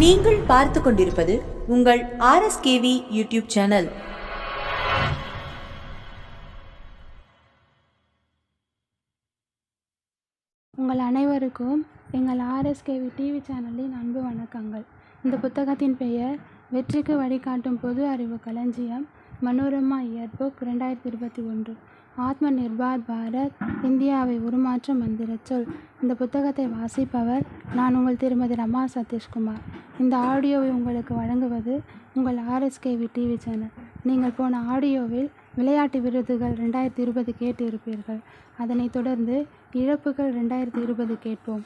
நீங்கள் பார்த்து கொண்டிருப்பது உங்கள் ஆர்எஸ்கேவி யூடியூப் சேனல் உங்கள் அனைவருக்கும் எங்கள் ஆர்எஸ்கேவி டிவி சேனலின் அன்பு வணக்கங்கள். இந்த புத்தகத்தின் பெயர் வெற்றிக்கு வழிகாட்டும் பொது அறிவு களஞ்சியம் மனோரமா இயர் புக் ரெண்டாயிரத்தி இருபத்தி ஒன்று. ஆத்ம நிர்பார் பாரத் இந்தியாவை உருமாற்ற மந்திரச் சொல். இந்த புத்தகத்தை வாசிப்பவர் நான் உங்கள் திருமதி ரமா சதீஷ்குமார். இந்த ஆடியோவை உங்களுக்கு வழங்குவது உங்கள் ஆர்எஸ்கேவி டிவி சேனல். நீங்கள் போன ஆடியோவில் விளையாட்டு விருதுகள் ரெண்டாயிரத்தி இருபது கேட்டு இருப்பீர்கள் அதனைத் தொடர்ந்து இழப்புகள் ரெண்டாயிரத்தி இருபது கேட்போம்.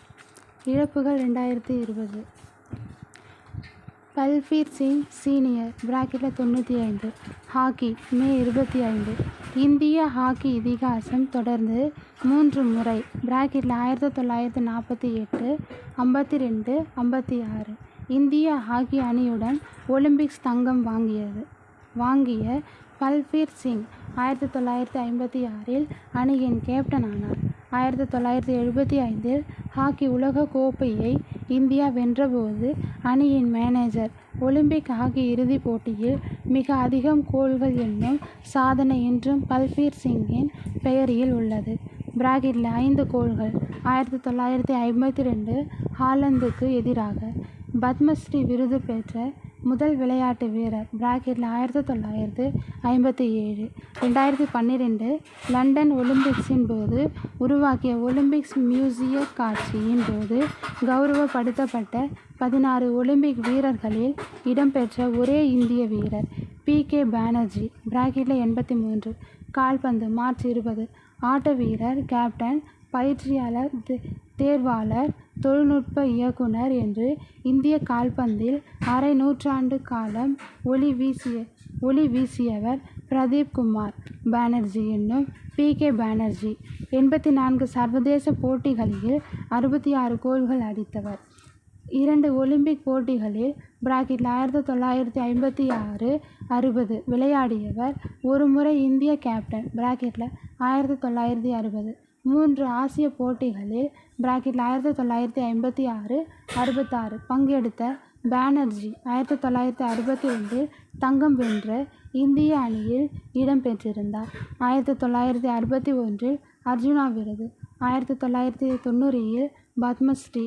இழப்புகள் ரெண்டாயிரத்தி இருபது. பல்பீர் சிங் சீனியர் பிராக்கெட்டில் தொண்ணூற்றி ஐந்து ஹாக்கி மே இருபத்தி ஐந்து. இந்திய ஹாக்கி இதிகாசம் தொடர்ந்து மூன்று முறை பிராக்கெட்டில் ஆயிரத்தி தொள்ளாயிரத்தி நாற்பத்தி எட்டு ஐம்பத்தி ரெண்டு ஐம்பத்தி ஆறு. இந்திய ஹாக்கி அணியுடன் ஒலிம்பிக்ஸ் தங்கம் வாங்கியது வாங்கிய பல்பீர் சிங் ஆயிரத்தி தொள்ளாயிரத்தி ஐம்பத்தி ஆறில் அணியின் கேப்டன் ஆனார். ஆயிரத்தி தொள்ளாயிரத்தி எழுபத்தி ஐந்தில் ஹாக்கி உலக கோப்பையை இந்தியா வென்றபோது அணியின் மேனேஜர் ஒலிம்பிக் ஹாக்கி இறுதிப் போட்டியில் மிக அதிகம் கோல்கள் என்னும் சாதனை இன்றும் பல்பீர் சிங்கின் பெயரில் உள்ளது. பிராக்கெட்டில் ஐந்து கோல்கள் ஆயிரத்தி தொள்ளாயிரத்தி ஐம்பத்தி ரெண்டு ஹாலந்துக்கு எதிராக பத்மஸ்ரீ விருது பெற்ற முதல் விளையாட்டு வீரர் பிராக்கெட்டில் ஆயிரத்தி தொள்ளாயிரத்து ஐம்பத்தி ஏழு ரெண்டாயிரத்தி பன்னிரெண்டு லண்டன் ஒலிம்பிக்ஸின் போது உருவாக்கிய ஒலிம்பிக்ஸ் மியூசிய காட்சியின் போது கௌரவப்படுத்தப்பட்ட பதினாறு ஒலிம்பிக் வீரர்களில் இடம்பெற்ற ஒரே இந்திய வீரர் பி கே பானர்ஜி. பிராக்கெட்டில் எண்பத்தி மூன்று கால்பந்து மார்ச் இருபது ஆட்ட வீரர் கேப்டன் பயிற்சியாளர் தேர்வாளர் தொழில்நுட்ப இயக்குனர் என்று இந்திய கால்பந்தில் அரை நூற்றாண்டு காலம் ஒளி வீசிய ஒளி வீசியவர் பிரதீப் குமார் பானர்ஜி என்னும் பி. கே. பானர்ஜி. எண்பத்தி நான்கு சர்வதேச போட்டிகளில் அறுபத்தி ஆறு கோல்கள் அடித்தவர். இரண்டு ஒலிம்பிக் போட்டிகளில் பிராக்கெட்டில் ஆயிரத்தி தொள்ளாயிரத்தி ஐம்பத்தி ஆறு அறுபது விளையாடியவர். ஒரு முறை இந்திய கேப்டன் பிராக்கெட்டில் ஆயிரத்தி தொள்ளாயிரத்தி அறுபது. மூன்று ஆசிய போட்டிகளில் பிராக்கெட்டில் ஆயிரத்தி தொள்ளாயிரத்தி ஐம்பத்தி ஆறு அறுபத்தாறு பங்கெடுத்த பானர்ஜி ஆயிரத்தி தொள்ளாயிரத்தி அறுபத்தி ஒன்றில் தங்கம் வென்ற இந்திய அணியில் இடம்பெற்றிருந்தார். ஆயிரத்தி தொள்ளாயிரத்தி அறுபத்தி ஒன்றில் அர்ஜுனா விருது ஆயிரத்தி தொள்ளாயிரத்தி தொண்ணூறில் பத்மஸ்ரீ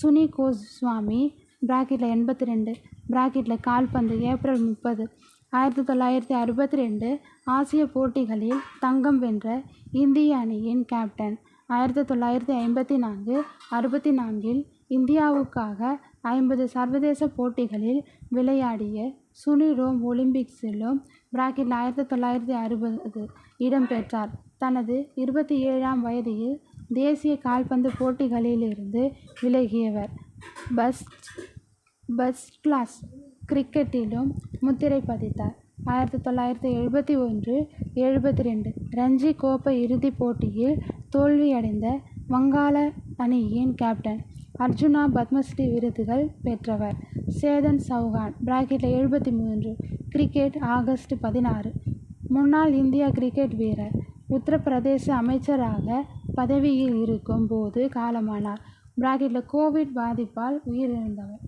சுனி கோஸ்வாமி பிராக்கெட்டில் எண்பத்தி ரெண்டு பிராக்கெட்டில் கால்பந்து ஏப்ரல் முப்பது ஆயிரத்தி தொள்ளாயிரத்தி அறுபத்தி ரெண்டு ஆசிய போட்டிகளில் தங்கம் வென்ற இந்திய அணியின் கேப்டன். ஆயிரத்தி தொள்ளாயிரத்தி ஐம்பத்தி நான்கு அறுபத்தி நான்கில் இந்தியாவுக்காக ஐம்பது சர்வதேச போட்டிகளில் விளையாடிய சுனி ரோம் ஒலிம்பிக்ஸிலும் பிராக்கெட் ஆயிரத்தி தொள்ளாயிரத்தி அறுபது இடம்பெற்றார் தனது இருபத்தி ஏழாம் வயதில் தேசிய கால்பந்து போட்டிகளிலிருந்து விலகியவர். பஸ்ட் பஸ்ட் கிளாஸ் கிரிக்கெட்டிலும் முத்திரை பதித்தார். ஆயிரத்தி தொள்ளாயிரத்தி எழுபத்தி ஒன்று எழுபத்தி ரெண்டு ரஞ்சி கோப்பை இறுதிப் போட்டியில் தோல்வியடைந்த வங்காள அணியின் கேப்டன் அர்ஜுனா பத்மஸ்ரீ விருதுகள் பெற்றவர். சேதன் சௌகான் பிராக்கெட்டில் எழுபத்தி மூன்று கிரிக்கெட் ஆகஸ்ட் பதினாறு. முன்னாள் இந்திய கிரிக்கெட் வீரர் உத்தரப்பிரதேச அமைச்சராக பதவியில் இருக்கும் போது காலமானார். பிராக்கெட்டில் கோவிட் பாதிப்பால் உயிரிழந்தவர்.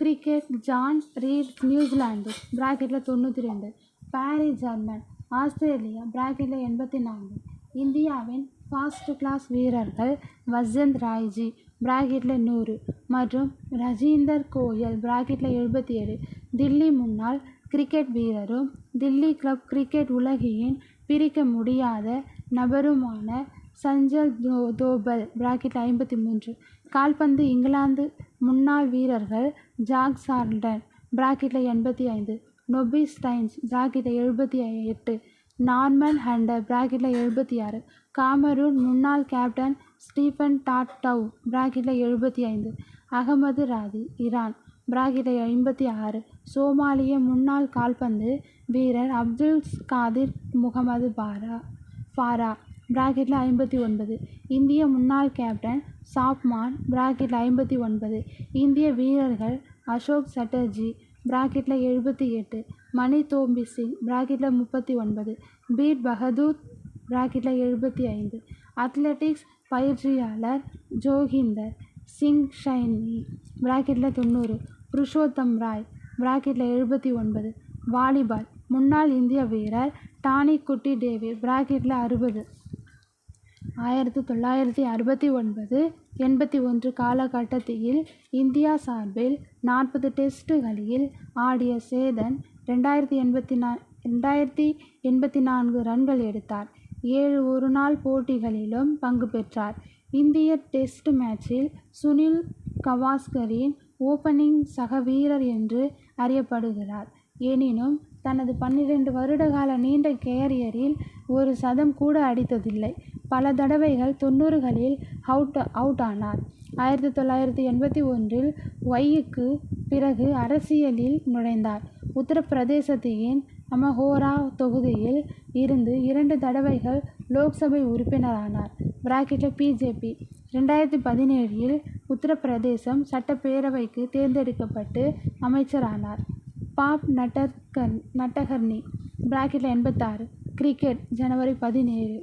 Cricket John Reid New Zealand பிராக்கெட்டில் தொண்ணூற்றி ரெண்டு பாரிஸ் ஜெர்மன் ஆஸ்திரேலியா பிராக்கெட்டில் எண்பத்தி நான்கு இந்தியாவின் ஃபாஸ்ட் கிளாஸ் வீரர்கள் வசந்த் ராய்ஜி பிராக்கெட்டில் நூறு. மற்றும் ரஜீந்தர் கோயல் பிராக்கெட்டில் எழுபத்தி ஏழு தில்லி முன்னாள் கிரிக்கெட் வீரரும் தில்லி கிளப் கிரிக்கெட் உலகியின் பிரிக்க முடியாத நபருமான சஞ்சல் தோ தோபல் பிராக்கெட் ஐம்பத்தி மூன்று கால்பந்து இங்கிலாந்து முன்னாள் வீரர்கள் ஜாக் சார்டன் பிராக்கெட்டில் எண்பத்தி ஐந்து. நொபி ஸ்டைன்ஸ் பிராக்கெட்டில் எழுபத்தி எட்டு. நார்மன் ஹண்டர் பிராக்கெட்டில் எழுபத்தி ஆறு. காமரூன் முன்னாள் கேப்டன் ஸ்டீஃபன் டாட்டவ் பிராக்கெட்டில் எழுபத்தி ஐந்து. அகமது ராதி ஈரான் பிராக்கெட்டில் எண்பத்தி ஆறு. சோமாலிய முன்னாள் கால்பந்து வீரர் அப்துல் காதிர் முகமது பாரா ஃபாரா. பிராக்கெட்டில் ஐம்பத்தி ஒன்பது. இந்திய முன்னாள் கேப்டன் சாப்மான் பிராக்கெட்டில் ஐம்பத்தி ஒன்பது. இந்திய வீரர்கள் அசோக் சட்டர்ஜி பிராக்கெட்டில் எழுபத்தி எட்டு. மணி தோம்பி சிங் பிராக்கெட்டில் முப்பத்தி ஒன்பது. பீட் பகதூர் பிராக்கெட்டில் எழுபத்தி ஐந்து. அத்லெட்டிக்ஸ் பயிற்சியாளர் ஜோகிந்தர் சிங் ஷைனி பிராக்கெட்டில் தொண்ணூறு. புருஷோத்தம் ராய் பிராக்கெட்டில் எழுபத்தி ஒன்பது. வாலிபால் முன்னாள் இந்திய வீரர் டானி குட்டி டேவி பிராக்கெட்டில் அறுபது. ஆயிரத்தி தொள்ளாயிரத்தி அறுபத்தி ஒன்பது எண்பத்தி ஒன்று காலகட்டத்தில் இந்தியா சார்பில் நாற்பது டெஸ்ட்டுகளில் ஆடிய சேதன் ரெண்டாயிரத்தி எண்பத்தி நா ரெண்டாயிரத்தி எண்பத்தி நான்கு ரன்கள் எடுத்தார். ஏழு ஒருநாள் போட்டிகளிலும் பங்கு பெற்றார். இந்திய டெஸ்ட் மேட்சில் சுனில் கவாஸ்கரின் ஓப்பனிங் சக வீரர் என்று அறியப்படுகிறார். எனினும் தனது பன்னிரண்டு வருடகால நீண்ட கேரியரில் ஒரு சதம் கூட அடித்ததில்லை. பல தடவைகள் தொண்ணூறுகளில் அவுட் அவுட் ஆனார். ஆயிரத்தி தொள்ளாயிரத்தி எண்பத்தி ஒன்றில் ஒய்யுக்கு பிறகு அரசியலில் நுழைந்தார். உத்தரப்பிரதேசத்தின் அமஹோரா தொகுதியில் இருந்து இரண்டு தடவைகள் லோக்சபை உறுப்பினரானார். பிராக்கெட்டில் பிஜேபி ரெண்டாயிரத்தி பதினேழில் உத்தரப்பிரதேசம் சட்டப்பேரவைக்கு தேர்ந்தெடுக்கப்பட்டு அமைச்சரானார். பாப் நட்டர்கர் நட்டகர்னி பிராக்கெட்டில் எண்பத்தாறு. கிரிக்கெட் ஜனவரி பதினேழு.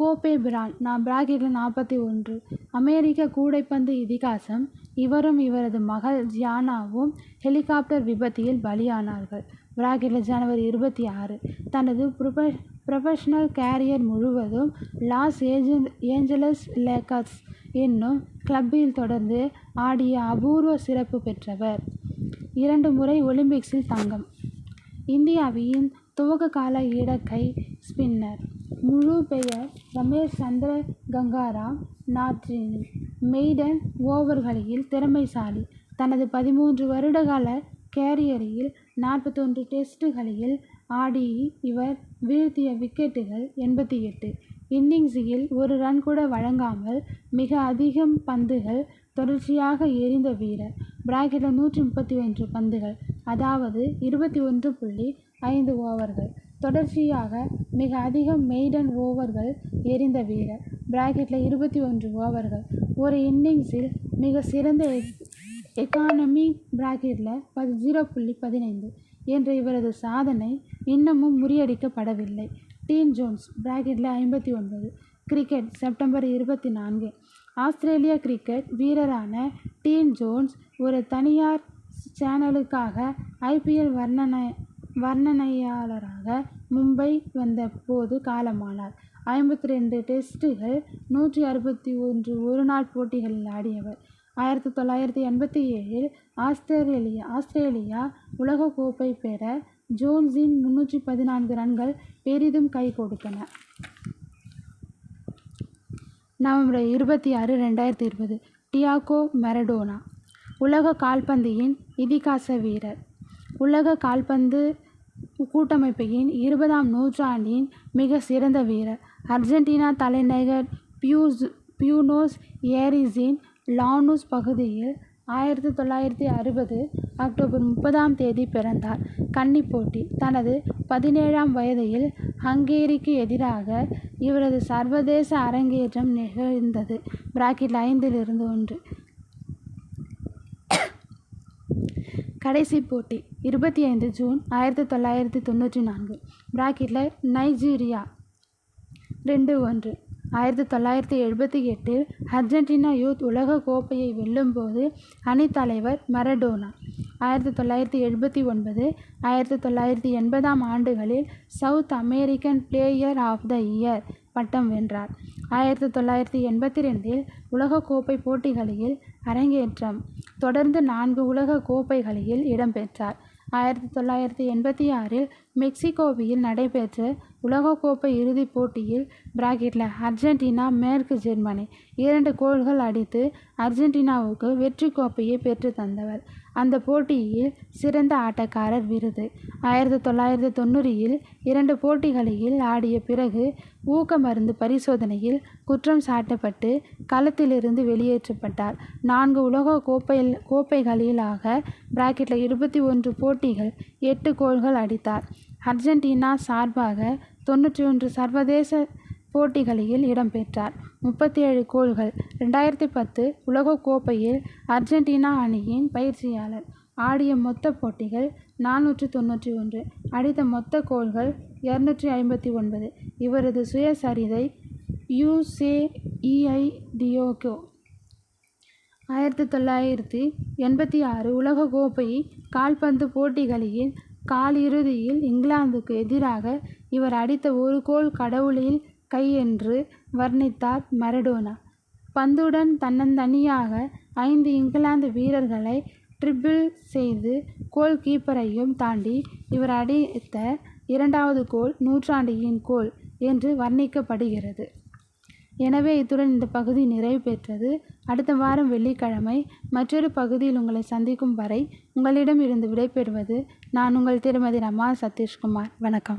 கோப்பே பிரான் நான் பிராக்கெட்டில் நாற்பத்தி ஒன்று. அமெரிக்க கூடைப்பந்து இதிகாசம் இவரும் இவரது மகள் ஜியானாவும் ஹெலிகாப்டர் விபத்தில் பலியானார்கள். பிராக்கெட்டில் ஜனவரி இருபத்தி ஆறு. தனது ப்ரொப ப்ரொஃபஷனல் கேரியர் முழுவதும் லாஸ் ஏஞ்சல் ஏஞ்சலஸ் லேக்கர்ஸ் என்னும் கிளப்பில் தொடர்ந்து ஆடிய அபூர்வ சிறப்பு பெற்றவர். இரண்டு முறை ஒலிம்பிக்ஸில் தங்கம். இந்தியாவின் துவக்க கால இடக்கை ஸ்பின்னர். முழு பெயர் ரமேஷ் சந்திர கங்காராம் நாட்ரின் மெய்டன் ஓவர்களில் திறமைசாலி. தனது பதிமூன்று வருடகால கேரியரில் நாற்பத்தொன்று டெஸ்ட்டுகளில் ஆடி இவர் வீழ்த்திய விக்கெட்டுகள் எண்பத்தி எட்டு. இன்னிங்ஸில் ஒரு ரன் கூட வழங்காமல் மிக அதிகம் பந்துகள் தொடர்ச்சியாக எறிந்த வீரர். பிராக்கெட்டில் நூற்றி முப்பத்தி ஒன்று பந்துகள் அதாவது இருபத்தி ஒன்று புள்ளி ஐந்து ஓவர்கள். தொடர்ச்சியாக மிக அதிகம் மெய்டன் ஓவர்கள் எறிந்த வீரர். பிராக்கெட்டில் இருபத்தி ஒன்று ஓவர்கள். ஒரு இன்னிங்ஸில் மிக சிறந்த எக் எக்கானமி பிராக்கெட்டில் பதி ஜீரோ புள்ளி பதினைந்து என்ற இவரது சாதனை இன்னமும் முறியடிக்கப்படவில்லை. டீன் ஜோன்ஸ் பிராக்கெட்டில் ஐம்பத்தி ஒன்பது கிரிக்கெட் செப்டம்பர் இருபத்தி நான்கு. ஆஸ்திரேலிய கிரிக்கெட் வீரரான டீன் ஜோன்ஸ் ஒரு தனியார் சேனலுக்காக ஐபிஎல் வர்ணனை வர்ணனையாளராக மும்பை வந்த போது காலமானார். ஐம்பத்தி ரெண்டு டெஸ்ட்டுகள் நூற்றி அறுபத்தி ஒன்று ஒருநாள் போட்டிகளில் ஆடியவர். ஆயிரத்தி தொள்ளாயிரத்தி எண்பத்தி ஏழில் ஆஸ்திரேலியா ஆஸ்திரேலியா உலகக்கோப்பை பெற ஜோன்ஸின் முன்னூற்றி பதினான்கு ரன்கள் பெரிதும் கை கொடுத்தன. நவம்பர் இருபத்தி ஆறு ரெண்டாயிரத்தி இருபது. டியாகோ மெரடோனா உலக கால்பந்தியின் இதிகாச வீரர். உலக கால்பந்து கூட்டமைப்பின் இருபதாம் நூற்றாண்டின் மிக சிறந்த வீரர். அர்ஜென்டினா தலைநகர் பியூஸ் பியூனோஸ் ஏரிஸின் லானூஸ் பகுதியில் ஆயிரத்தி தொள்ளாயிரத்தி அறுபது அக்டோபர் முப்பதாம் தேதி பிறந்தார். கன்னி போட்டி தனது பதினேழாம் வயதில் ஹங்கேரிக்கு எதிராக இவரது சர்வதேச அரங்கேற்றம் நிகழ்ந்தது. பிராக்கெட் ஐந்திலிருந்து ஒன்று. கடைசி போட்டி இருபத்தி ஐந்து ஜூன் ஆயிரத்தி தொள்ளாயிரத்தி தொண்ணூற்றி நான்கு. பிராக்கெட்டில் நைஜீரியா ரெண்டு ஒன்று. ஆயிரத்தி தொள்ளாயிரத்தி எழுபத்தி எட்டில் அர்ஜென்டினா யூத் உலக கோப்பையை வெல்லும்போது அணித்தலைவர் மரடோனா. ஆயிரத்தி தொள்ளாயிரத்தி எழுபத்தி ஒன்பது ஆயிரத்தி தொள்ளாயிரத்தி எண்பதாம் ஆண்டுகளில் South American player of the year பட்டம் வென்றார். ஆயிரத்தி தொள்ளாயிரத்தி எண்பத்தி ரெண்டில் உலகக்கோப்பை போட்டிகளில் அரங்கேற்றம். தொடர்ந்து நான்கு உலக கோப்பைகளில் இடம்பெற்றார் ஆயிரத்தி தொள்ளாயிரத்தி எண்பத்தி ஆறில் மெக்சிகோவில் நடைபெற்ற உலகக்கோப்பை இறுதிப் போட்டியில் பிராக்கெட்டில் அர்ஜென்டினா மேற்கு ஜெர்மனி இரண்டு கோல்கள் அடித்து அர்ஜென்டினாவுக்கு வெற்றி கோப்பையை பெற்று தந்தவர். அந்த போட்டியில் சிறந்த ஆட்டக்காரர் விருது. ஆயிரத்தி தொள்ளாயிரத்தி தொண்ணூறில் இரண்டு போட்டிகளில் ஆடிய பிறகு ஊக்க மருந்து பரிசோதனையில் குற்றம் சாட்டப்பட்டு களத்திலிருந்து வெளியேற்றப்பட்டார். நான்கு உலக கோப்பை கோப்பைகளிலாக பிராக்கெட்டில் இருபத்தி ஒன்று போட்டிகள் எட்டு கோல்கள் அடித்தார். அர்ஜென்டினா சார்பாக தொண்ணூற்றி ஒன்று சர்வதேச போட்டிகளில் இடம்பெற்றார் முப்பத்தி ஏழு கோல்கள். ரெண்டாயிரத்தி பத்து உலகக்கோப்பையில் அர்ஜென்டினா அணியின் பயிற்சியாளர். ஆடிய மொத்த போட்டிகள் நானூற்றி தொண்ணூற்றி ஒன்று அடித்த மொத்த கோல்கள் இரநூற்றி ஐம்பத்தி ஒன்பது இவரது சுயசரிதை யூசேஇஐ டியோகோ ஆயிரத்தி தொள்ளாயிரத்தி எண்பத்தி ஆறு உலகக்கோப்பை கால்பந்து போட்டிகளில் காலிறுதியில் இங்கிலாந்துக்கு எதிராக இவர் அடித்த ஒரு கோல் கடவுளின் கை என்று வர்ணித்தார் மரடோனா. பந்துடன் தன்னந்தனியாக ஐந்து இங்கிலாந்து வீரர்களை ட்ரிபிள் செய்து கோல் கீப்பரையும் தாண்டி இவர் அடித்த இரண்டாவது கோல் நூற்றாண்டின் கோல் என்று வர்ணிக்கப்படுகிறது. எனவே இத்துடன் இந்த பகுதி நிறைவு பெற்றது. அடுத்த வாரம் வெள்ளிக்கிழமை மற்றொரு பகுதியில் உங்களை சந்திக்கும் வரை உங்களிடம் இருந்து விடைபெறுவது நான் உங்கள் திருமதி ரமா சதீஷ்குமார். வணக்கம்.